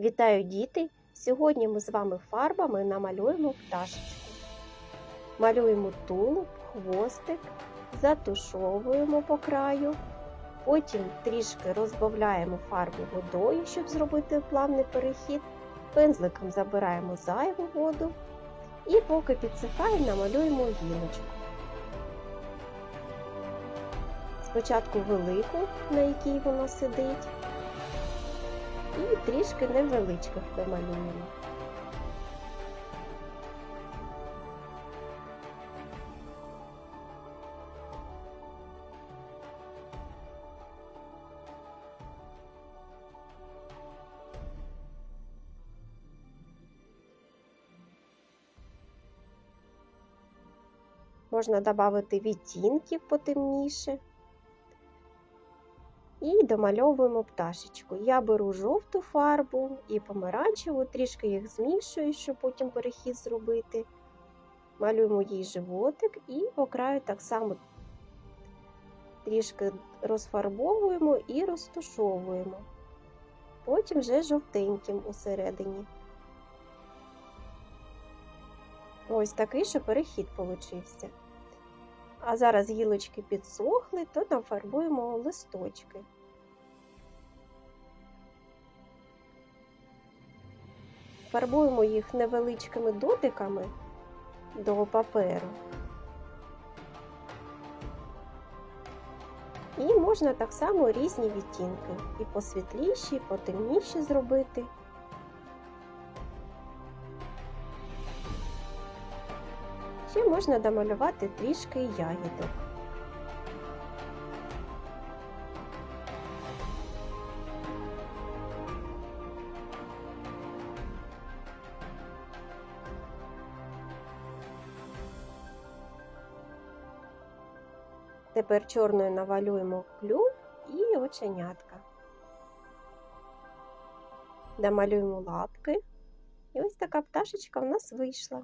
Вітаю діти! Сьогодні ми з вами фарбами намалюємо пташечку. Малюємо тулуб, хвостик, затушовуємо по краю, потім трішки розбавляємо фарбу водою, щоб зробити плавний перехід. Пензликом забираємо зайву воду і поки підсихає, намалюємо гілочку. Спочатку велику, на якій вона сидить, і трішки невеличких домалюємо. Можна додати відтінків потемніше. І домальовуємо пташечку. Я беру жовту фарбу і помаранчеву, трішки їх змішую, щоб потім перехід зробити. Малюємо їй животик і по краю так само трішки розфарбовуємо і розтушовуємо. Потім вже жовтеньким усередині. Ось такий ще перехід получився. А зараз гілочки підсохли, то нафарбуємо листочки. Фарбуємо їх невеличкими дотиками до паперу. І можна так само різні відтінки. І посвітліші, і потемніші зробити. Ще можна домалювати трішки ягідок. Тепер чорною навалюємо клюв і оченятка. Домалюємо лапки. І ось така пташечка в нас вийшла.